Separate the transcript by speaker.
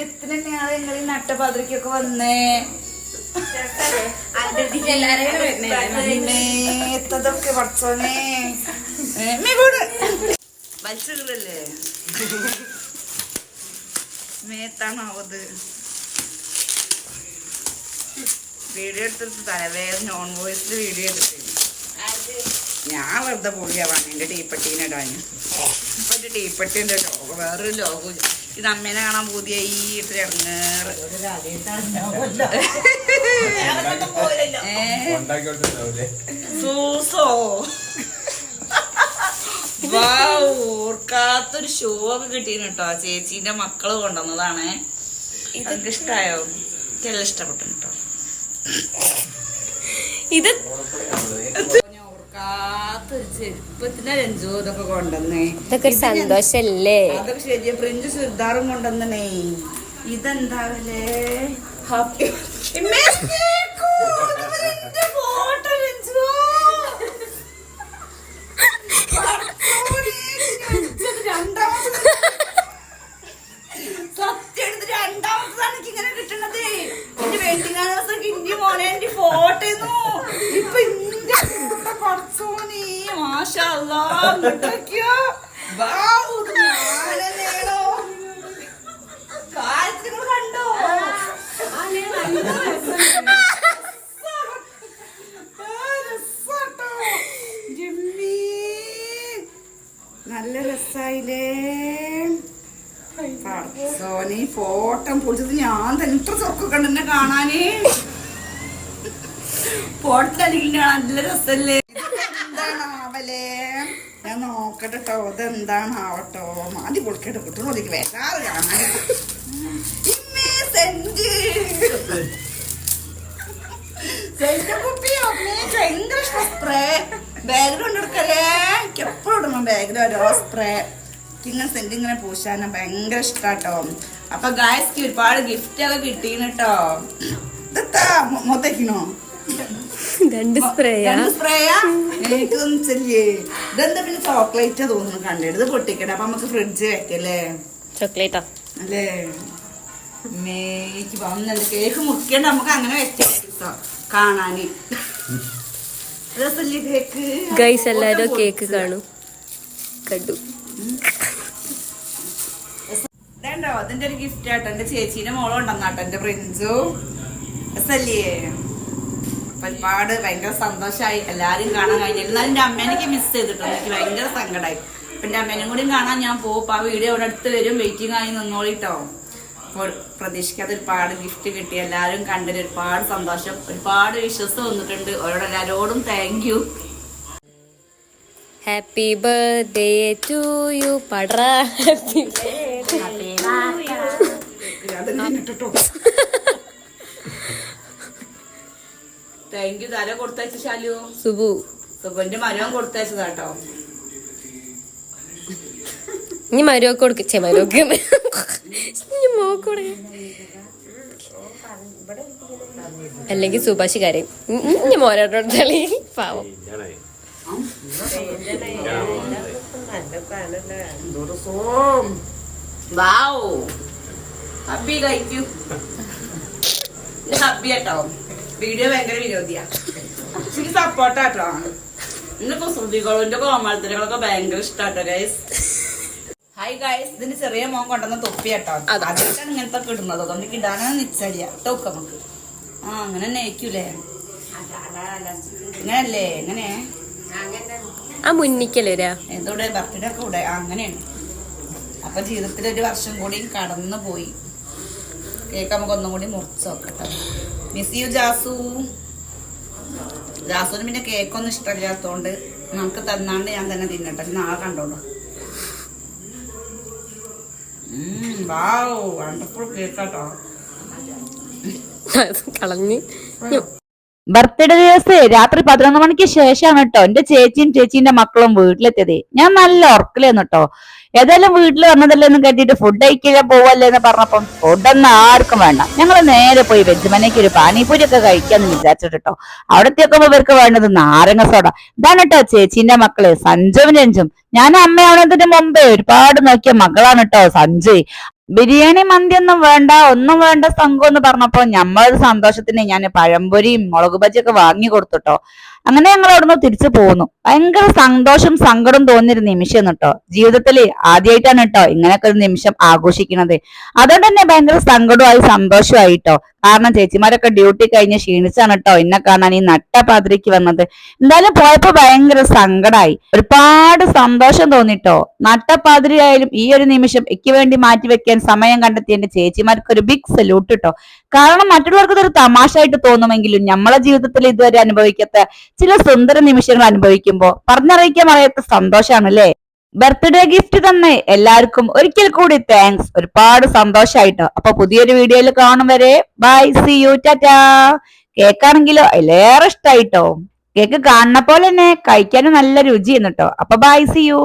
Speaker 1: എത്ര തന്നെയാണ് നിങ്ങൾ ഈ നട്ടപാതിരിക്കൊക്കെ വന്നേ. എത്തതൊക്കെ പഠിച്ചോനെ. വലിച്ചിടല്ലേ മേത്താണാവത്. വീഡിയോ എടുത്തിട്ട് തലവേദന നോൺ വോയിസിൽ വീഡിയോ എടുത്തിട്ട് ഞാൻ വെറുതെ പൊളിയാവാണ് വണ്ണിന്റെ ടീപ്പട്ടീനെ ഇടാൻ ഇപ്പൊ ടീപ്പട്ടിന്റെ ലോകം വേറൊരു ലോകം ഇത് അമ്മേനെ കാണാൻ പുതിയ ഈ ഇട്ട് ഇറങ്ങേറ് ഏ?
Speaker 2: ഉണ്ടാക്കിക്കൊണ്ടിരുന്നാവൂലേ
Speaker 1: സൂസോ. വൗ, ഓർക്കാത്തൊരു ഷോ ഒക്കെ കിട്ടീന് കേട്ടോ ചേച്ചീന്റെ മക്കൾ കൊണ്ടുവന്നതാണ്. ഇതൊക്കെ ഇഷ്ടായോ? എല്ലാം ഇഷ്ടപ്പെട്ടു കേട്ടോ
Speaker 3: ഇത്
Speaker 1: ഞാൻ ഓർക്കാത്തൊരു ചെരുപ്പത്തിന്റെ രഞ്ജു ഇതൊക്കെ കൊണ്ടുവന്നേ.
Speaker 3: ഇതൊക്കെ സന്തോഷല്ലേ?
Speaker 1: അതൊക്കെ ശരിയാ. ചുരിദാറും കൊണ്ടുവന്നേ ഇതെന്താവല്ലേ? ഹാപ്പി ഇങ്ങനെ കിട്ടണത്. എന്റെ വെഡിങ് ആനിവേഴ്സറിക്ക് ഇന്ത്യ മോനെ എന്റെ ഫോട്ടോ ഇപ്പൊ കുറച്ചോനീ മാഷാ. ജിമ്മി. നല്ല രസായില്ലേ? സോനി ഫോട്ടം പൊളിച്ചത് ഞാൻ തന്നെ. ഇത്ര ചൊക്കൊക്കെ ഉണ്ട് എന്നെ കാണാന്. ഫോട്ടോ അടിക്കുന്ന നല്ല രസല്ലേ? ഞാൻ നോക്കട്ടെ കേട്ടോ മാതി പൊളിക്കട്ടെ കുട്ടികൾ എനിക്ക് വരാറ് കാണാൻ ഇമ്മേ സെഞ്ച്. സ്പ്രേ. ബാഗിൽ സ്പ്രേ. ഇങ്ങനെ സെന്റ് പൂശാന ഭയങ്കര ഇഷ്ടാട്ടോ. അപ്പൊ ഗായസ്ക്ക് ഒരുപാട് ഗിഫ്റ്റ് ഒക്കെ കിട്ടീന് കേട്ടോ ഇതെത്താ മൊത്തക്കിനോ
Speaker 3: രണ്ട് സ്പ്രേയാ.
Speaker 1: സ്പ്രേയാ? ചെല്ലേ ഇതെന്താ പിന്നെ ചോക്ലേറ്റ് തോന്നുന്നു കണ്ടെടുത്ത് പൊട്ടിക്കട പൊട്ടിക്കട്ടെ അപ്പൊ നമുക്ക് ഫ്രിഡ്ജ് വെക്കല്ലേ?
Speaker 3: ചോക്ലേറ്റാ.
Speaker 1: അല്ലേ? മേക്ക് വന്നത് കേക്ക് മുറിക്കണ്ട. നമുക്ക് അങ്ങനെ വെച്ചോ കാണാന്. കേക്ക്?
Speaker 3: ഗൈസ് എല്ലാരും കേക്ക് കാണും. കണ്ടു.
Speaker 1: ഇതേണ്ടോ? അതിന്റെ ഒരു ഗിഫ്റ്റ് ആട്ടോ. എന്റെ ചേച്ചീന്റെ മോളുണ്ടെന്നാട്ടോ. എന്റെ പ്രിൻസു അപ്പൊ ഒരുപാട് ഭയങ്കര സന്തോഷമായി എല്ലാരും കാണാൻ കഴിഞ്ഞു. എന്നാലും എന്റെ അമ്മേനെനിക്ക് മിസ് ചെയ്തിട്ടുണ്ട്. എനിക്ക് ഭയങ്കര സങ്കടമായി അപ്പൊ എന്റെ അമ്മേനും കൂടി കാണാൻ ഞാൻ പോകും. അപ്പൊ ആ വീഡിയോ അവിടെ അടുത്ത് വരും. വെയിറ്റിംഗ് ആയി നിന്നോളിട്ടോ അപ്പോൾ പ്രതീക്ഷിക്കാത്ത ഒരുപാട് ഗിഫ്റ്റ് കിട്ടി. എല്ലാവരും കണ്ടതിൽ ഒരുപാട് സന്തോഷം. ഒരുപാട് വിശ്വസം വന്നിട്ടുണ്ട്. അവരോട് എല്ലാവരോടും thank you
Speaker 3: happy birthday to you പടറ. Happy
Speaker 1: thank you തല കൊടുത്തയച്ച ശാലു?
Speaker 3: സുബു.
Speaker 1: സുബന്റെ മരവും കൊടുത്തയച്ചതാട്ടോ
Speaker 3: ഇനി മരുവൊക്കെ കൊടുക്ക. ചെ മരുവൊക്കെ ഇനി മോക്ക് കൊടുക്ക അല്ലെങ്കിൽ സുഭാഷ് കരയും. ഇനി മോനോട് തളി പാവം.
Speaker 1: ഹബി കഴിക്കൂ. ഹബ്ബി കേട്ടോ വീഡിയോ ഭയങ്കര വിരോധിയാ. എനിക്ക് സപ്പോർട്ടാട്ടോ. എന്റെ കുസൃതികളും എന്റെ കോമാളത്തിനൊക്കെ ഭയങ്കര ഇഷ്ടാട്ടോ ഗൈസ് ഹായ് ഗൈസ് ഇതിന് ചെറിയ മോൻ കൊണ്ടുവന്ന തൊപ്പി കേട്ടോ അതൊക്കെ ഇങ്ങനത്തെ ഇടുന്നത്. അതുകൊണ്ട് എനിക്ക് നിച്ചടിയ. ടോക്ക് നമുക്ക്. ആ അങ്ങനെ നയിക്കൂലേ? അങ്ങനല്ലേ ഇങ്ങനല്ലേ? എങ്ങനെ
Speaker 3: ആ മുന്നിക്കല്ലേ
Speaker 1: എന്തോടെ ബർത്ത്ഡേ ഒക്കെ ഇവിടെ. അങ്ങനെയാണ്. അപ്പൊ ജീവിതത്തിൽ ഒരു വർഷം കൂടി കടന്നു പോയി കേക്ക് നമുക്ക് ഒന്നും കൂടി മുറിച്ച് നോക്കട്ടെ മിസ് യു ജാസു. ജാസുവിന് പിന്നെ കേക്കൊന്നും ഇഷ്ടമില്ലാത്തതുകൊണ്ട് നമുക്ക് തന്നാണ്ട് ഞാൻ തന്നെ തിന്നട്ടെ നാളെ കണ്ടോളൂ. വാവ്. വണ്ടർഫുൾ കേക്കാട്ടോ
Speaker 3: കളഞ്ഞ്.
Speaker 4: ബർത്ത്ഡേ ദിവസം രാത്രി പതിനൊന്ന് മണിക്ക് ശേഷമാണ് കേട്ടോ എന്റെ ചേച്ചിയും ചേച്ചീന്റെ മക്കളും വീട്ടിലെത്തിയത്. ഞാൻ നല്ല ഉറക്കലായിരുന്നു കേട്ടോ ഏതായാലും വീട്ടിൽ വന്നതല്ലേ എന്ന് കരുതിയിട്ട് ഫുഡ് കഴിക്കാൻ പോവല്ലേ എന്ന് പറഞ്ഞപ്പം ഫുഡൊന്നും ആർക്കും വേണ്ട. ഞങ്ങൾ നേരെ പോയി വെജ് ഒരു പാനിപൂരി ഒക്കെ കഴിക്കാന്ന് വിചാരിച്ചിട്ട് കേട്ടോ അവിടെ എത്തിയപ്പോ ഇവർക്ക് വേണ്ടത് നാരങ്ങ സോഡ. ഇതാണ് കേട്ടോ ചേച്ചീന്റെ മക്കൾ സഞ്ജുവും രഞ്ജും ഞാൻ അമ്മയാവുന്നതിന് മുമ്പേ ഒരുപാട് നോക്കിയ മകളാണ് കേട്ടോ സഞ്ജയ്
Speaker 1: ബിരിയാണി മന്തി ഒന്നും വേണ്ട ഒന്നും വേണ്ട സംഘം എന്ന് പറഞ്ഞപ്പോ ഞമ്മളൊരു സന്തോഷത്തിന് ഞാൻ പഴംപൊരിയും മുളക് ബജിയൊക്കെ വാങ്ങി കൊടുത്തുട്ടോ അങ്ങനെ ഞങ്ങൾ അവിടുന്ന് തിരിച്ചു പോകുന്നു ഭയങ്കര സന്തോഷം സങ്കടം തോന്നിയൊരു നിമിഷം കേട്ടോ ജീവിതത്തിൽ ആദ്യമായിട്ടാണ് കേട്ടോ ഇങ്ങനെയൊക്കെ ഒരു നിമിഷം ആഘോഷിക്കുന്നത് അതുകൊണ്ട് തന്നെ ഭയങ്കര സങ്കടമായി സന്തോഷമായി കേട്ടോ കാരണം ചേച്ചിമാരൊക്കെ ഡ്യൂട്ടി കഴിഞ്ഞ് ക്ഷീണിച്ചാണ് കേട്ടോ എന്നെ കാണാൻ ഈ നട്ടപാതിരിക്ക് വന്നത്. എന്തായാലും പോയപ്പോ ഭയങ്കര സങ്കടമായി ഒരുപാട് സന്തോഷം തോന്നിട്ടോ നട്ടപ്പാതിരി ആയാലും ഈ ഒരു നിമിഷം എനിക്ക് വേണ്ടി മാറ്റി വെക്കാൻ സമയം കണ്ടെത്തി എന്റെ ചേച്ചിമാർക്ക് ഒരു ബിഗ് സല്യൂട്ട് കേട്ടോ കാരണം മറ്റുള്ളവർക്ക് ഇതൊരു തമാശയായിട്ട് തോന്നുമെങ്കിലും നമ്മളെ ജീവിതത്തിൽ ഇതുവരെ അനുഭവിക്കാത്ത ചില സുന്ദര നിമിഷങ്ങൾ അനുഭവിക്കുമ്പോ പറഞ്ഞറിയിക്കാൻ അറിയാത്ത സന്തോഷമാണ് അല്ലേ ബർത്ത്ഡേ ഗിഫ്റ്റ് തന്നെ. എല്ലാവർക്കും ഒരിക്കൽ കൂടി താങ്ക്സ് ഒരുപാട് സന്തോഷമായിട്ട് അപ്പൊ പുതിയൊരു വീഡിയോയിൽ കാണും വരെ. ബൈ സി യു ടാറ്റാ കേക്കാണെങ്കിലോ അതിലേറെ ഇഷ്ടായിട്ടോ. കേക്ക് കാണുന്ന പോലെ തന്നെ കഴിക്കാനും നല്ല രുചിയെന്ന് കേട്ടോ അപ്പൊ ബൈ സി യു